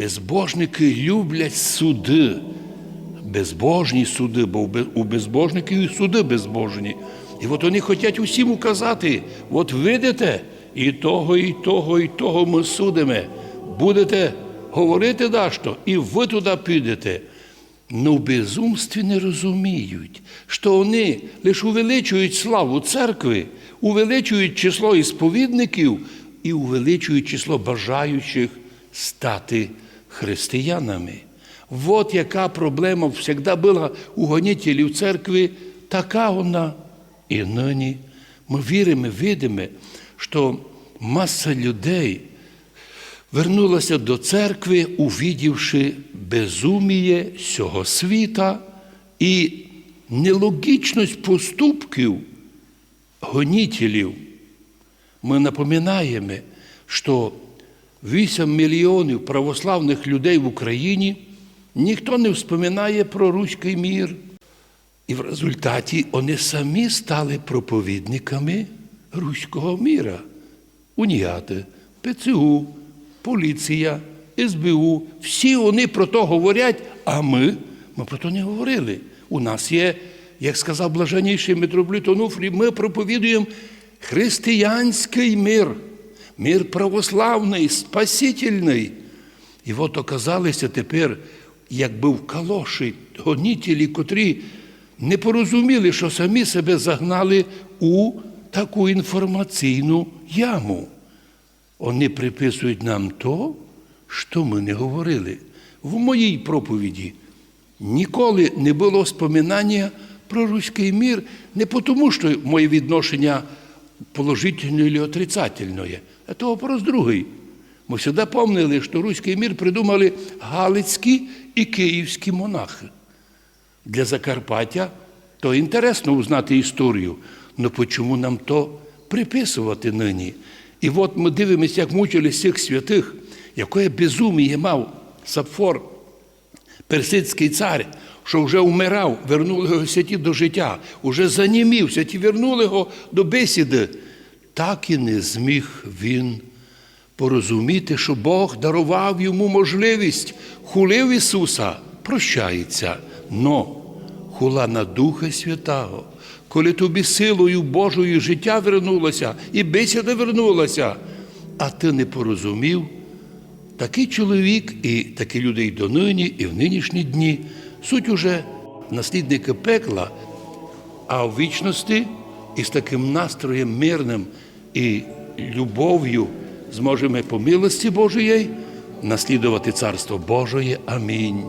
Безбожники люблять суди, безбожні суди, бо у безбожників і суди безбожні. І от вони хочуть усім указати: от видите, і того, і того, і того ми судимо. Будете говорити дашто, і ви туди підете. Ну, безумстві не розуміють, що вони лише увеличують славу церкви, увеличують число ісповідників і увеличують число бажаючих стати християнами. От яка проблема завжди була у гонітелів церкви, така вона і нині. Ми віримо, видимо, що маса людей вернулася до церкви, увідівши безуміє сього світа і нелогічність поступків гонітелів. Ми напоминаємо, що 8 мільйонів православних людей в Україні ніхто не вспоминає про руський мір. І в результаті вони самі стали проповідниками руського міра. Уніати, ПЦУ, поліція, СБУ, всі вони про то говорять, а ми, ми про то не говорили. У нас є, як сказав блаженніший митрополит Онуфрій, ми проповідуємо християнський мир, мир православний, спасительний. І от оказалися тепер, якби в калоші гонітелі, котрі не порозуміли, що самі себе загнали у таку інформаційну яму. Вони приписують нам то, що ми не говорили. В моїй проповіді ніколи не було споминання про руський мір, не тому, що моє відношення положительне чи отрицательне, а то вопрос другий. Ми завжди пам'ятали, що руський мір придумали галицькі і київські монахи. Для Закарпаття то інтересно узнати історію, але чому нам то приписувати нині? І от ми дивимося, як мучили цих святих, яке безуміє мав Сапфор, персидський цар, що вже вмирав, вернули його святі до життя, уже занімів, святі вернули його до бесіди. Так і не зміг він порозуміти, що Бог дарував йому можливість, хулив Ісуса, прощається, но хула на Духа Святого, коли тобі силою Божою життя вернулося і бесіда вернулася, а ти не порозумів, такий чоловік і такі люди й донині, і в нинішні дні суть уже наслідники пекла, а в вічності із таким настроєм мирним і любов'ю зможемо по милості Божої наслідувати Царство Божої. Амінь.